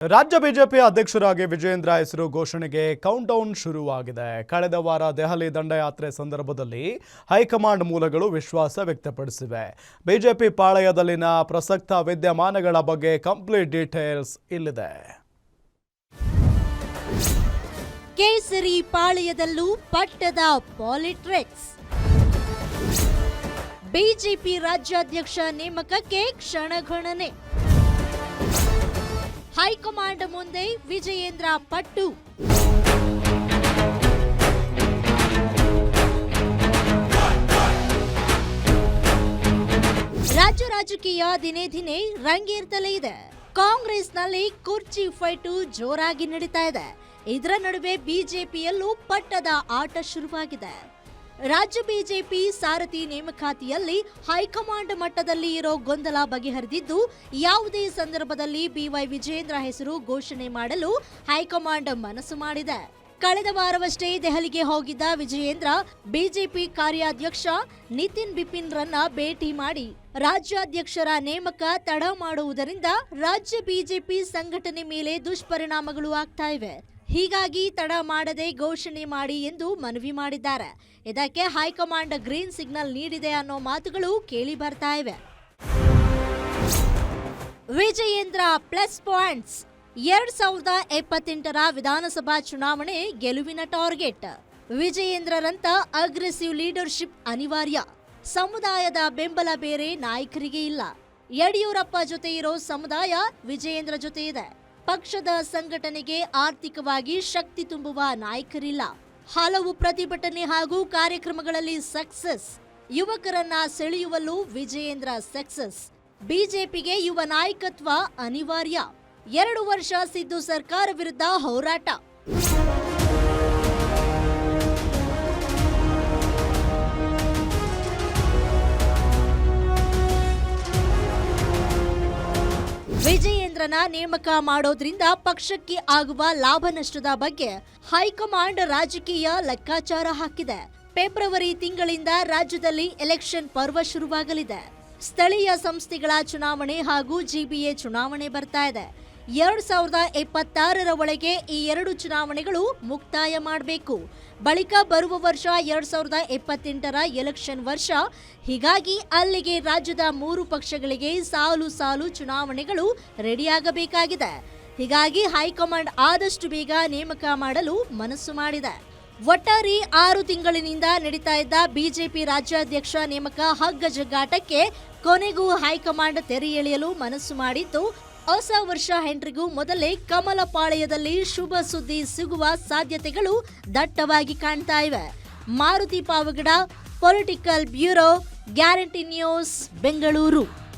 ರಾಜ್ಯ ಬಿಜೆಪಿ ಅಧ್ಯಕ್ಷರಾಗಿ ವಿಜಯೇಂದ್ರ ಹೆಸರು ಘೋಷಣೆಗೆ ಕೌಂಟ್ಡೌನ್ ಶುರುವಾಗಿದೆ. ಕಳೆದ ವಾರ ದೆಹಲಿ ದಂಡಯಾತ್ರೆ ಸಂದರ್ಭದಲ್ಲಿ ಹೈಕಮಾಂಡ್ ಮೂಲಗಳು ವಿಶ್ವಾಸ ವ್ಯಕ್ತಪಡಿಸಿವೆ. ಬಿಜೆಪಿ ಪಾಳಯದಲ್ಲಿನ ಪ್ರಸಕ್ತ ವಿದ್ಯಮಾನಗಳ ಬಗ್ಗೆ ಕಂಪ್ಲೀಟ್ ಡೀಟೇಲ್ಸ್ ಇಲ್ಲಿದೆ. ಕೇಸರಿ ಪಾಳಯದಲ್ಲೂ ಪಟ್ಟದ ಪಾಲಿಟ್ರಿಕ್ಸ್. ಬಿಜೆಪಿ ರಾಜ್ಯಾಧ್ಯಕ್ಷ ನೇಮಕಕ್ಕೆ ಕ್ಷಣಗಣನೆ. ಹೈಕಮಾಂಡ್ ಮುಂದೆ ವಿಜಯೇಂದ್ರ ಪಟ್ಟು. ರಾಜ್ಯ ರಾಜಕೀಯ ದಿನೇ ದಿನೇ ರಂಗೇರ್ತಲೇ ಇದೆ. ಕಾಂಗ್ರೆಸ್ನಲ್ಲಿ ಕುರ್ಚಿ ಫೈಟು ಜೋರಾಗಿ ನಡೀತಾ ಇದೆ. ಇದರ ನಡುವೆ ಬಿಜೆಪಿಯಲ್ಲೂ ಪಟ್ಟದ ಆಟ ಶುರುವಾಗಿದೆ. ರಾಜ್ಯ ಬಿಜೆಪಿ ಸಾರಥಿ ನೇಮಕಾತಿಯಲ್ಲಿ ಹೈಕಮಾಂಡ್ ಮಟ್ಟದಲ್ಲಿ ಇರೋ ಗೊಂದಲ ಬಗೆಹರಿದಿದ್ದು, ಯಾವುದೇ ಸಂದರ್ಭದಲ್ಲಿ ಬಿವೈ ವಿಜೇಂದ್ರ ಹೆಸರು ಘೋಷಣೆ ಮಾಡಲು ಹೈಕಮಾಂಡ್ ಮನಸ್ಸು ಮಾಡಿದೆ. ಕಳೆದ ವಾರವಷ್ಟೇ ದೆಹಲಿಗೆ ಹೋಗಿದ್ದ ವಿಜಯೇಂದ್ರ, ಬಿಜೆಪಿ ಕಾರ್ಯಾಧ್ಯಕ್ಷ ನಿತಿನ್ ಬಿಪಿನ್ ರನ್ನ ಭೇಟಿ ಮಾಡಿ ರಾಜ್ಯಾಧ್ಯಕ್ಷರ ನೇಮಕ ತಡ ಮಾಡುವುದರಿಂದ ರಾಜ್ಯ ಬಿಜೆಪಿ ಸಂಘಟನೆ ಮೇಲೆ ದುಷ್ಪರಿಣಾಮಗಳು ಆಗ್ತಾ ಇವೆ. ಹೀಗಾಗಿ ತಡ ಮಾಡದೆ ಘೋಷಣೆ ಮಾಡಿ ಎಂದು ಮನವಿ ಮಾಡಿದ್ದಾರೆ. ಇದಕ್ಕೆ ಹೈಕಮಾಂಡ್ ಗ್ರೀನ್ ಸಿಗ್ನಲ್ ನೀಡಿದೆ ಅನ್ನೋ ಮಾತುಗಳು ಕೇಳಿ ಬರ್ತಾ ಇವೆ. Vijayendra plus points. ಎರಡ್ ಸಾವಿರದ ಎಪ್ಪತ್ತೆಂಟರ ವಿಧಾನಸಭಾ ಚುನಾವಣೆ ಗೆಲುವಿನ ಟಾರ್ಗೆಟ್. ವಿಜಯೇಂದ್ರರಂತ ಅಗ್ರೆಸಿವ್ ಲೀಡರ್ಶಿಪ್ ಅನಿವಾರ್ಯ. ಸಮುದಾಯದ ಬೆಂಬಲ ಬೇರೆ ನಾಯಕರಿಗೆ ಇಲ್ಲ. ಯಡಿಯೂರಪ್ಪ ಜೊತೆ ಇರೋ ಸಮುದಾಯ ವಿಜಯೇಂದ್ರ ಜೊತೆ ಇದೆ. ಪಕ್ಷದ ಸಂಘಟನೆಗೆ ಆರ್ಥಿಕವಾಗಿ ಶಕ್ತಿ ತುಂಬುವ ನಾಯಕರಿಲ್ಲ. ಹಲವು ಪ್ರತಿಭಟನೆ ಹಾಗೂ ಕಾರ್ಯಕ್ರಮಗಳಲ್ಲಿ ಸಕ್ಸಸ್. ಯುವಕರನ್ನ ಸೆಳೆಯುವಲ್ಲೂ ವಿಜಯೇಂದ್ರ ಸಕ್ಸಸ್. ಬಿಜೆಪಿಗೆ ಯುವ ನಾಯಕತ್ವ ಅನಿವಾರ್ಯ. ಎರಡು ವರ್ಷ ಸಿದ್ದು ಸರ್ಕಾರ ವಿರುದ್ಧ ಹೋರಾಟ. ವಿಜಯೇಂದ್ರನ ನೇಮಕ ಮಾಡೋದ್ರಿಂದ ಪಕ್ಷಕ್ಕೆ ಆಗುವ ಲಾಭ ನಷ್ಟದ ಬಗ್ಗೆ ಹೈಕಮಾಂಡ್ ರಾಜಕೀಯ ಲೆಕ್ಕಾಚಾರ ಹಾಕಿದೆ. ಫೆಬ್ರವರಿ ತಿಂಗಳಿಂದ ರಾಜ್ಯದಲ್ಲಿ ಎಲೆಕ್ಷನ್ ಪರ್ವ ಶುರುವಾಗಲಿದೆ. ಸ್ಥಳೀಯ ಸಂಸ್ಥೆಗಳ ಚುನಾವಣೆ ಹಾಗೂ ಜಿಬಿಎ ಚುನಾವಣೆ ಬರ್ತಾ ಇದೆ. ಎರಡ್ ಸಾವಿರದ ಇಪ್ಪತ್ತಾರರ ಒಳಗೆ ಈ ಎರಡು ಚುನಾವಣೆಗಳು ಮುಕ್ತಾಯ ಮಾಡಬೇಕು. ಬಳಿಕ ಬರುವ ವರ್ಷ ಎರಡ್ ಸಾವಿರದ ಇಪ್ಪತ್ತೆಂಟರ ಎಲೆಕ್ಷನ್ ವರ್ಷ. ಹೀಗಾಗಿ ಅಲ್ಲಿಗೆ ರಾಜ್ಯದ ಮೂರು ಪಕ್ಷಗಳಿಗೆ ಸಾಲು ಸಾಲು ಚುನಾವಣೆಗಳು ರೆಡಿಯಾಗಬೇಕಾಗಿದೆ. ಹೀಗಾಗಿ ಹೈಕಮಾಂಡ್ ಆದಷ್ಟು ಬೇಗ ನೇಮಕ ಮಾಡಲು ಮನಸ್ಸು ಮಾಡಿದೆ. ಒಟ್ಟಾರೆ ಆರು ತಿಂಗಳಿನಿಂದ ನಡೀತಾ ಇದ್ದ ಬಿಜೆಪಿ ರಾಜ್ಯಾಧ್ಯಕ್ಷ ನೇಮಕ ಹಗ್ಗ ಜಗ್ಗಾಟಕ್ಕೆ ಕೊನೆಗೂ ಹೈಕಮಾಂಡ್ ತೆರೆ ಎಳೆಯಲು ಮನಸ್ಸು ಮಾಡಿದ್ದು ಹೊಸ ವರ್ಷ ಹೆಂಡ್ರಿಗೂ ಮೊದಲೇ ಕಮಲಪಾಳಯದಲ್ಲಿ ಶುಭ ಸುದ್ದಿ ಸಿಗುವ ಸಾಧ್ಯತೆಗಳು ದಟ್ಟವಾಗಿ ಕಾಣ್ತಾ ಇವೆ. Maruti Pavagada, political bureau, guarantee news, Bengaluru.